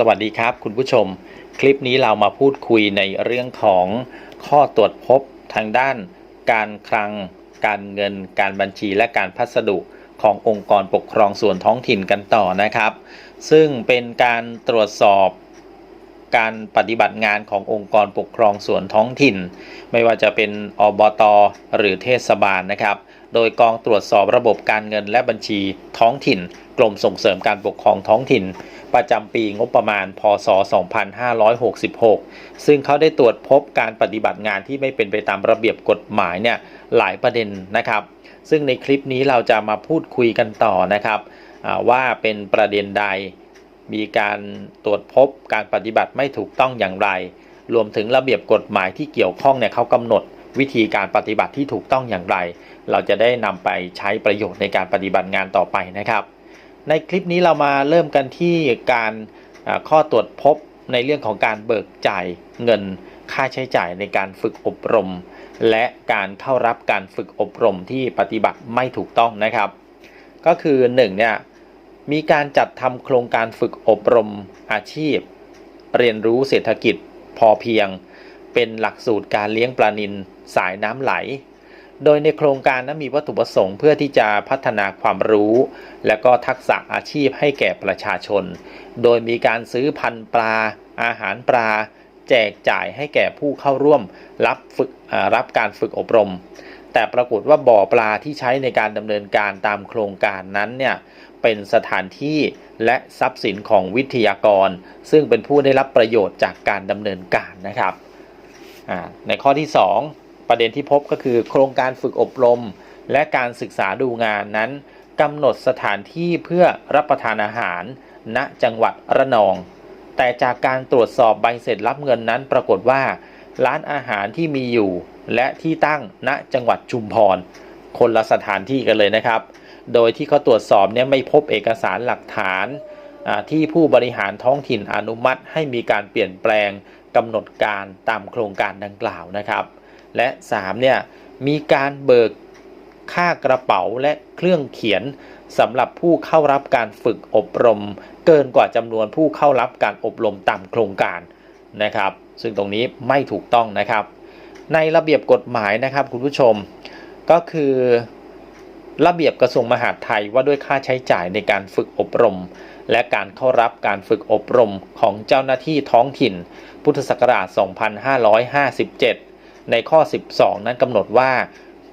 สวัสดีครับคุณผู้ชม คลิปนี้เรามาพูดคุยในเรื่องของข้อตรวจพบทางด้าน การคลัง การเงิน การบัญชีและการพัสดุขององค์กรปกครองส่วนท้องถิ่นกันต่อนะครับ ซึ่งเป็นการตรวจสอบการปฏิบัติงานขององค์กรปกครองส่วนท้องถิ่น ไม่ว่าจะเป็นอบต หรือเทศบาลนะครับ โดยกองตรวจสอบระบบการเงินและบัญชีท้องถิ่น กรมส่งเสริมการปกครองท้องถิ่น ประจำปีงบประมาณ พศ 2566 ซึ่งเขาได้ตรวจพบการปฏิบัติงานที่ไม่เป็นไปตามระเบียบกฎหมายเนี่ยหลายประเด็นนะครับ ซึ่งในคลิปนี้เราจะมาพูดคุยกันต่อนะครับว่าเป็นประเด็นใด มีการตรวจพบการปฏิบัติไม่ถูกต้องอย่างไร รวมถึงระเบียบกฎหมายที่เกี่ยวข้องเนี่ยเขากำหนด วิธีการปฏิบัติที่ถูกต้องอย่างไร เราจะได้นำไปใช้ประโยชน์ในการปฏิบัติงานต่อไปนะครับ ในคลิปนี้เรามาเริ่มกันที่การข้อตรวจพบในเรื่องของการเบิกจ่ายเงินค่าใช้จ่ายในการฝึกอบรม และการเข้ารับการฝึกอบรมที่ปฏิบัติไม่ถูกต้องนะครับ ก็คือ1เนี่ยมีการจัดทำโครงการฝึกอบรมอาชีพ เรียนรู้เศรษฐกิจพอเพียง เป็นหลักสูตรการเลี้ยงปลานิลสายน้ำไหล โดยในโครงการนั้นมีวัตถุประสงค์เพื่อที่จะพัฒนาความรู้ และก็ทักษะอาชีพให้แก่ประชาชน โดยมีการซื้อพันธุ์ปลา อาหารปลา แจกจ่ายให้แก่ผู้เข้าร่วมรับฝึกรับการฝึกอบรม แต่ปรากฏว่าบ่อปลาที่ใช้ในการดำเนินการตามโครงการนั้นเนี่ยเป็นสถานที่และทรัพย์สินของวิทยากร ซึ่งเป็นผู้ได้รับประโยชน์จากการดำเนินการนะครับ ในข้อที่ 2 ประเด็นที่พบก็คือ โครงการฝึกอบรม และการศึกษาดูงานนั้นกำหนดสถานที่เพื่อรับประทานอาหาร ณจังหวัดระนอง แต่จากการตรวจสอบใบเสร็จรับเงินนั้นปรากฏว่า ร้านอาหารที่มีอยู่ และที่ตั้งณจังหวัดชุมพร คนละสถานที่กันเลยนะครับ โดยที่เขาตรวจสอบเนี่ยไม่พบเอกสารหลักฐานที่ผู้บริหารท้องถิ่นอนุมัติให้มีการเปลี่ยนแปลง กำหนดการตามโครงการดังกล่าวนะครับ และ 3. เนี่ยมีการเบิกค่ากระเป๋าและเครื่องเขียนสำหรับผู้เข้ารับการฝึกอบรม เกินกว่าจำนวนผู้เข้ารับการอบรมตามโครงการนะครับ ซึ่งตรงนี้ไม่ถูกต้องนะครับ ในระเบียบกฎหมายนะครับคุณผู้ชม ก็คือระเบียบกระทรวงมหาดไทยว่าด้วยค่าใช้จ่ายในการฝึกอบรม และการเข้ารับการฝึกอบรมของเจ้าหน้าที่ท้องถิ่น พุทธศักราช 2557 ในข้อ 12 นั้นกำหนดว่า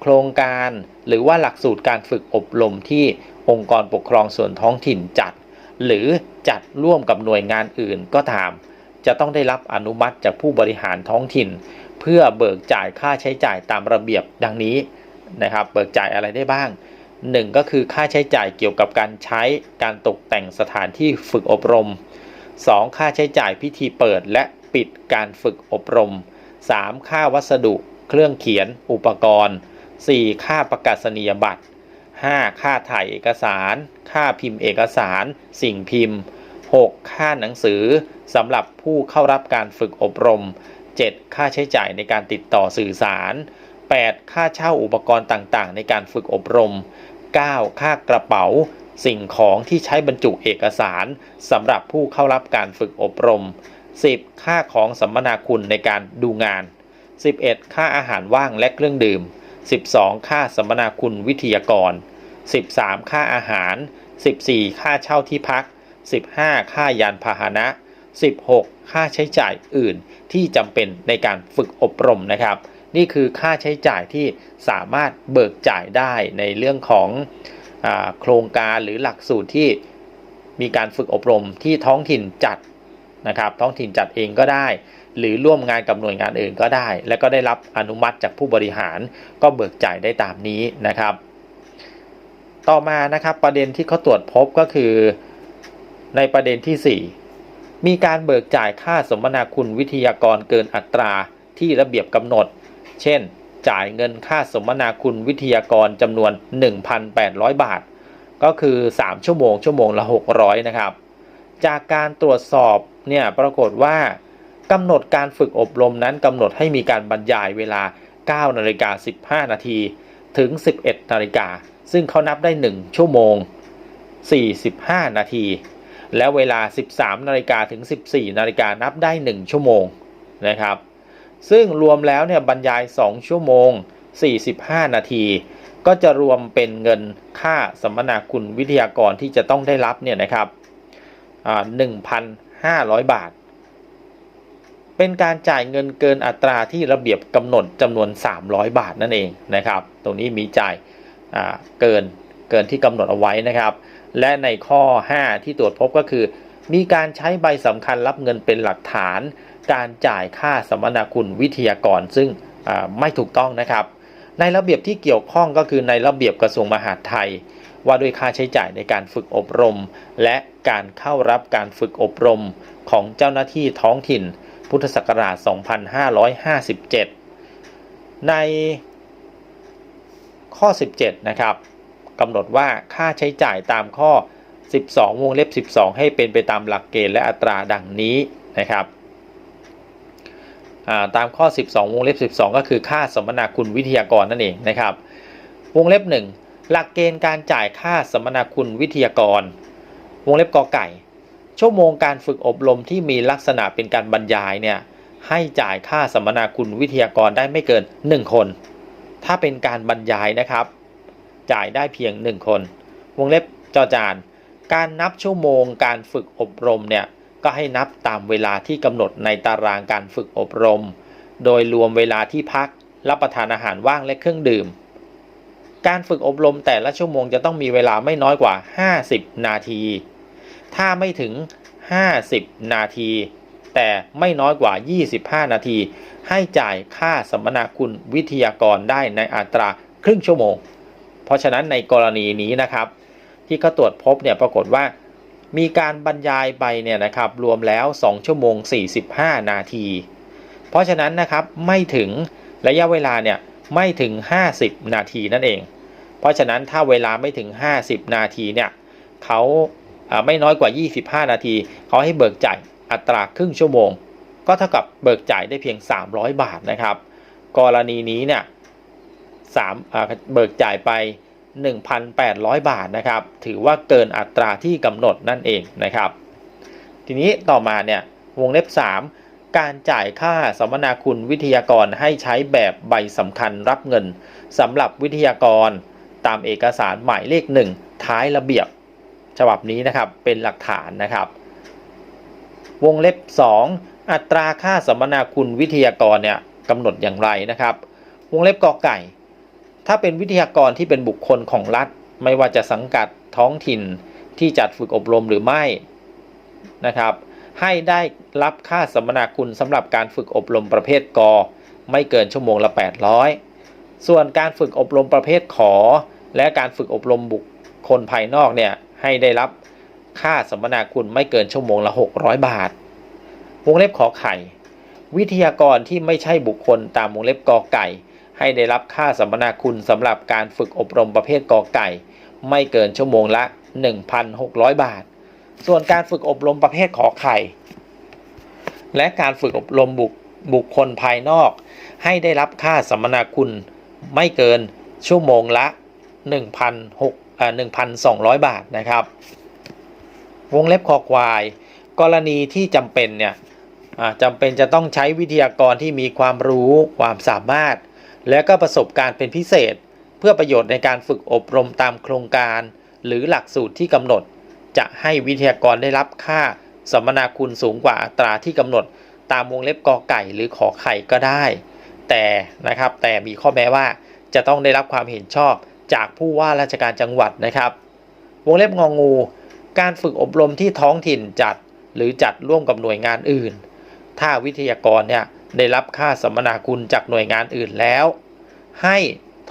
โครงการหรือว่าหลักสูตรการฝึกอบรมที่องค์กรปกครองส่วนท้องถิ่นจัด หรือจัดร่วมกับหน่วยงานอื่นก็ตาม จะต้องได้รับอนุมัติจากผู้บริหารท้องถิ่น เพื่อเบิกจ่ายค่าใช้จ่ายตามระเบียบดังนี้นะครับ เบิกจ่ายอะไรได้บ้าง 1 ก็คือค่าใช้จ่ายเกี่ยวกับการใช้การตกแต่งสถานที่ฝึกอบรม 2. ค่าใช้จ่ายพิธีเปิดและปิดการฝึกอบรม 3. ค่าวัสดุ เครื่องเขียน อุปกรณ์ 4. ค่าประกาศนียบัตร 5. ค่าถ่ายเอกสาร ค่าพิมพ์เอกสาร สิ่งพิมพ์ 6. ค่าหนังสือสำหรับผู้เข้ารับการฝึกอบรม 7. ค่าใช้จ่ายในการติดต่อสื่อสาร 8. ค่าเช่าอุปกรณ์ต่างๆ ในการฝึกอบรม 9. ค่ากระเป๋า สิ่งของที่ใช้บรรจุเอกสารสำหรับผู้เข้ารับการฝึกอบรม 10. ค่าของสัมมนาคุณในการดูงาน 11. ค่าอาหารว่างและเครื่องดื่ม 12. ค่าสัมมนาคุณวิทยากร 13. ค่าอาหาร 14. ค่าเช่าที่พัก 15. ค่ายานพาหนะ 16. ค่าใช้จ่ายอื่นที่จำเป็นในการฝึกอบรมนะครับ นี่คือค่าใช้จ่ายที่สามารถเบิกจ่ายได้ในเรื่องของอโครงการหรือหลักสูตรที่มีการฝึกอบรมที่ท้องถิ่นจัดนะครับ ท้องถิ่นจัดเองก็ได้ หรือร่วมงานกับหน่วยงานอื่นก็ได้ และก็ได้รับอนุมัติจากผู้บริหารก็เบิกจ่ายได้ตามนี้นะครับ ต่อมานะครับประเด็นที่เขาตรวจพบก็คือในประเด็นที่ 4 มีการเบิกจ่ายค่าสมนาคุณวิทยากรเกินอัตราที่ระเบียบกำหนด เช่น จ่ายเงินค่าสมนาคุณวิทยากรจำนวน 1,800 บาท ก็คือ 3 ชั่วโมง ชั่วโมงละ 600 นะครับ จากการตรวจสอบเนี่ยปรากฏว่ากำหนดการฝึกอบรมนั้นกำหนดให้มีการบรรยายเวลา 9 นาฬิกา 15 นาที ถึง 11 นาฬิกา ซึ่งเขานับได้ 1 ชั่วโมง 45 นาที แล้วเวลา 13 นาฬิกาถึง 14 นาฬิกานับได้ 1 ชั่วโมงนะครับ ซึ่งรวมแล้วเนี่ยบรรยาย 2 ชั่วโมง 45 นาที ก็จะรวมเป็นเงินค่าสัมมนาคุณวิทยากรที่จะต้องได้รับเนี่ยนะครับอ่า1,500 บาท เป็นการจ่ายเงินเกินอัตราที่ระเบียบกำหนดจำนวน 300 บาทนั่นเองนะครับ ตรงนี้มีจ่ายเกินเกินที่กำหนดเอาไว้นะครับ และในข้อ 5 ที่ตรวจพบก็คือ มีการใช้ใบสำคัญรับเงินเป็นหลักฐาน การจ่ายค่าสมนาคุณวิทยากรซึ่งไม่ถูกต้องนะครับ ในระเบียบที่เกี่ยวข้องก็คือในระเบียบกระทรวงมหาดไทย ว่าด้วยค่าใช้จ่ายในการฝึกอบรม และการเข้ารับการฝึกอบรมของเจ้าหน้าที่ท้องถิ่น พุทธศักราช 2557 ในข้อ 17 นะครับ กำหนดว่าค่าใช้จ่ายตามข้อ 12 วงเล็บ 12 ให้เป็นไปตามหลักเกณฑ์และอัตราดังนี้นะครับาตามข้อ 12 วงเล็บ 12 ก็คือค่าสมนาคุณวิทยากรนั่นเองนะครับ วงเล็บ 1 หลักเกณฑ์การจ่ายค่าสมนาคุณวิทยากร วงเล็บกอไก่ ชั่วโมงการฝึกอบรมที่มีลักษณะเป็นการบรรยายเนี่ยให้จ่ายค่าสมนาคุณวิทยากรได้ไม่เกิน 1 คน ถ้าเป็นการบรรยายนะครับ จ่ายได้เพียง 1 คน วงเล็บจอจาน การนับชั่วโมงการฝึกอบรมเนี่ยก็ให้นับตามเวลาที่กำหนดในตารางการฝึกอบรม โดยรวมเวลาที่พักรับประทานอาหารว่างและเครื่องดื่ม การฝึกอบรมแต่ละชั่วโมงจะต้องมีเวลาไม่น้อยกว่า 50 นาที ถ้าไม่ถึง 50 นาที แต่ไม่น้อยกว่า 25 นาที ให้จ่ายค่าสัมมนาคุณวิทยากรได้ในอัตราครึ่งชั่วโมง เพราะฉะนั้นในกรณีนี้นะครับ ที่เขาตรวจพบเนี่ยปรากฏว่า มีการบรรยายไปเนี่ยนะครับรวมแล้ว 2 ชั่วโมง 45 นาที เพราะฉะนั้นนะครับไม่ถึงระยะเวลาเนี่ยไม่ถึง 50 นาทีนั่นเอง เพราะฉะนั้นถ้าเวลาไม่ถึง 50 นาทีเนี่ยเขาอ่าไม่น้อยกว่า 25 นาที เขาให้เบิกจ่ายอัตราครึ่งชั่วโมง ก็เท่ากับเบิกจ่ายได้เพียง 300 บาทนะครับ กรณีนี้เนี่ย สามเบิกจ่ายไป 1,800 บาทนะครับ ถือว่าเกินอัตราที่กำหนดนั่นเองนะครับ ทีนี้ต่อมาเนี่ยวงเล็บ 3 การจ่ายค่าสัมมนาคุณวิทยากรให้ใช้แบบใบสำคัญรับเงินสำหรับวิทยากรตามเอกสารหมายเลข 1 ท้ายระเบียบ ฉบับนี้นะครับเป็นหลักฐานนะครับ วงเล็บ 2 อัตราค่าสัมมนาคุณวิทยากรเนี่ยกำหนดอย่างไรนะครับ วงเล็บกอไก่ ถ้าเป็นวิทยากรที่เป็นบุคคลของรัฐ ไม่ว่าจะสังกัดท้องถิ่นที่จัดฝึกอบรมหรือไม่นะครับ ให้ได้รับค่าสัมมนาคุณสำหรับการฝึกอบรมประเภทกอไม่เกินชั่วโมงละ 800 ส่วนการฝึกอบรมประเภทขอ และการฝึกอบรมบุคคลภายนอกเนี่ยให้ได้รับค่าสัมมนาคุณไม่เกินชั่วโมงละ 600 บาท วงเล็บขอไข่ วิทยากรที่ไม่ใช่บุคคลตามวงเล็บกอไก่ ให้ได้รับค่าสัมมนาคุณสำหรับการฝึกอบรมประเภทกอไก่ ไม่เกินชั่วโมงละ 1,600 บาท ส่วนการฝึกอบรมประเภทขอไข่ และการฝึกอบรมบุคบุคคลภายนอก ให้ได้รับค่าสัมมนาคุณไม่เกินชั่วโมงละ1,600อ่า1,200 บาทนะครับ วงเล็บคอควาย กรณีที่จำเป็นเนี่ยจำเป็นจะต้องใช้วิทยากรที่มีความรู้ความสามารถ และก็ประสบการณ์เป็นพิเศษ เพื่อประโยชน์ในการฝึกอบรมตามโครงการ หรือหลักสูตรที่กำหนด จะให้วิทยากรได้รับค่าสัมมนาคุณสูงกว่าอัตราที่กำหนด ตามวงเล็บกอไก่หรือขอไข่ก็ได้ แต่นะครับแต่มีข้อแม้ว่าจะต้องได้รับความเห็นชอบจากผู้ว่าราชการจังหวัดนะครับ วงเล็บงองู การฝึกอบรมที่ท้องถิ่นจัด หรือจัดร่วมกับหน่วยงานอื่น ถ้าวิทยากรเนี่ย ได้รับค่าสัมมนาคุณจากหน่วยงานอื่นแล้ว ให้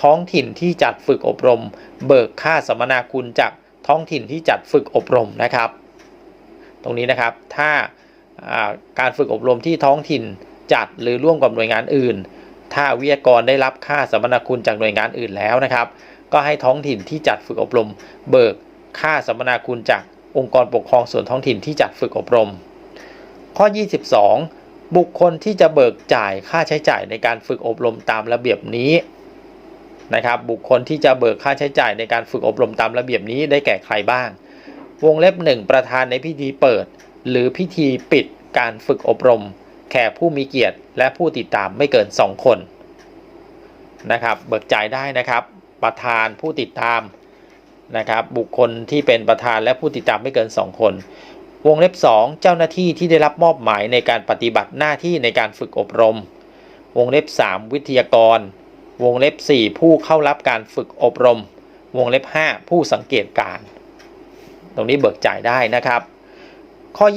ท้องถิ่นที่จัดฝึกอบรม เบิกค่าสัมมนาคุณจากท้องถิ่นที่จัดฝึกอบรมนะครับ ตรงนี้นะครับถ้าการฝึกอบรมที่ท้องถิ่นจัดหรือร่วมกับหน่วยงานอื่น ถ้าวิทยากรได้รับค่าสัมมนาคุณจากหน่วยงานอื่นแล้วนะครับ ก็ให้ท้องถิ่นที่จัดฝึกอบรม เบิกค่าสัมมนาคุณจากองค์กรปกครองส่วนท้องถิ่นที่จัดฝึกอบรม ข้อ 22 บุคคลที่จะเบิกจ่ายค่าใช้จ่ายในการฝึกอบรมตามระเบียบนี้นะครับ บุคคลที่จะเบิกค่าใช้จ่ายในการฝึกอบรมตามระเบียบนี้ได้แก่ใครบ้าง วงเล็บ 1 ประธานในพิธีเปิด หรือพิธีปิดการฝึกอบรม แขกผู้มีเกียรติและผู้ติดตามไม่เกิน 2 คนนะครับเบิกจ่ายได้นะครับ ประธานผู้ติดตามนะครับ บุคคลที่เป็นประธานและผู้ติดตามไม่เกิน 2 คน วงเล็บ 2 เจ้าหน้าที่ที่ได้รับมอบหมายในการปฏิบัติหน้าที่ในการฝึกอบรม วงเล็บ 3 วิทยากร วงเล็บ 4 ผู้เข้ารับการฝึกอบรม วงเล็บ 5 ผู้สังเกตการ ตรงนี้เบิกจ่ายได้นะครับ ข้อ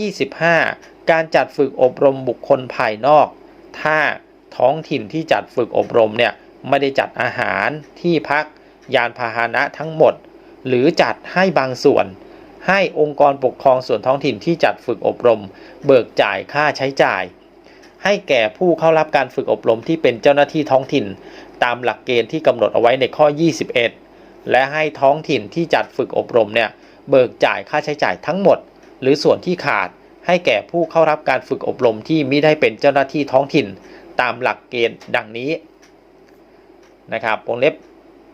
25 การจัดฝึกอบรมบุคคลภายนอก ถ้าท้องถิ่นที่จัดฝึกอบรมเนี่ยไม่ได้จัดอาหารที่พักยานพาหนะทั้งหมด หรือจัดให้บางส่วน ให้องค์กรปกครองส่วนท้องถิ่นที่จัดฝึกอบรม เบิกจ่ายค่าใช้จ่าย ให้แก่ผู้เข้ารับการฝึกอบรมที่เป็นเจ้าหน้าที่ท้องถิ่น ตามหลักเกณฑ์ที่กำหนดเอาไว้ในข้อ 21 และให้ท้องถิ่นที่จัดฝึกอบรมเนี่ยเบิกจ่ายค่าใช้จ่ายทั้งหมด หรือส่วนที่ขาดให้แก่ผู้เข้ารับการฝึกอบรมที่ไมิได้เป็นเจ้าหน้าที่ท้องถิ่น ตามหลักเกณฑ์ดังนี้นะครับวงเล็บ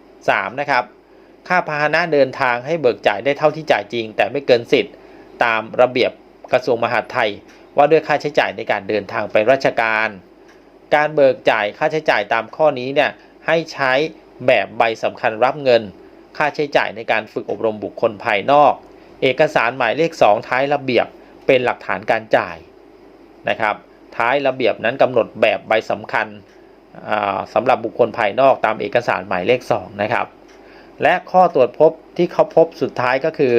3นะครับ ค่าพาหนะเดินทางให้เบิกจ่ายได้เท่าที่จ่ายจริง แต่ไม่เกินสิทธิ์ ตามระเบียบกระทรวงมหาดไทย ว่าด้วยค่าใช้จ่ายในการเดินทางไปราชการ การเบิกจ่ายค่าใช้จ่ายตามข้อนี้เนี่ยให้ใช้แบบใบสำคัญรับเงิน ค่าใช้จ่ายในการฝึกอบรมบุคคลภายนอก เอกสารหมายเลข 2 ท้ายระเบียบเป็นหลักฐานการจ่ายนะครับท้ายระเบียบนั้นกำหนดแบบใบสำคัญอ่าสำหรับบุคคลภายนอกตามเอกสารหมายเลข 2 นะครับ และข้อตรวจพบที่เขาพบสุดท้ายก็คือ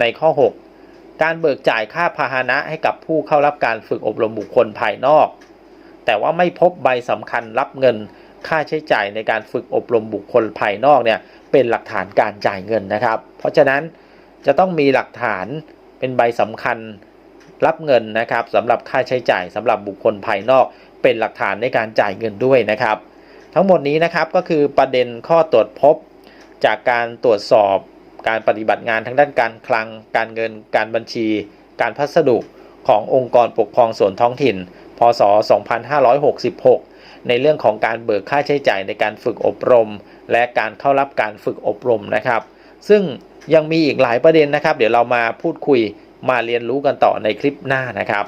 ในข้อ 6 การเบิกจ่ายค่าพาหนะให้กับผู้เข้ารับการฝึกอบรมบุคคลภายนอก แต่ว่าไม่พบใบสำคัญรับเงินค่าใช้จ่ายในการฝึกอบรมบุคคลภายนอกเนี่ยเป็นหลักฐานการจ่ายเงินนะครับ เพราะฉะนั้นจะต้องมีหลักฐานเป็นใบสำคัญรับเงินนะครับสำหรับค่าใช้จ่ายสำหรับบุคคลภายนอก เป็นหลักฐานในการจ่ายเงินด้วยนะครับ ทั้งหมดนี้นะครับก็คือประเด็นข้อตรวจพบ จากการตรวจสอบการปฏิบัติงานทางด้านการคลัง การเงิน การบัญชี การพัสดุขององค์กรปกครองส่วนท้องถิ่น พศ 2566 ในเรื่องของการเบิกค่าใช้จ่ายในการฝึกอบรม และการเข้ารับการฝึกอบรมนะครับ ซึ่งยังมีอีกหลายประเด็นนะครับ เดี๋ยวเรามาพูดคุยมาเรียนรู้กันต่อในคลิปหน้านะครับ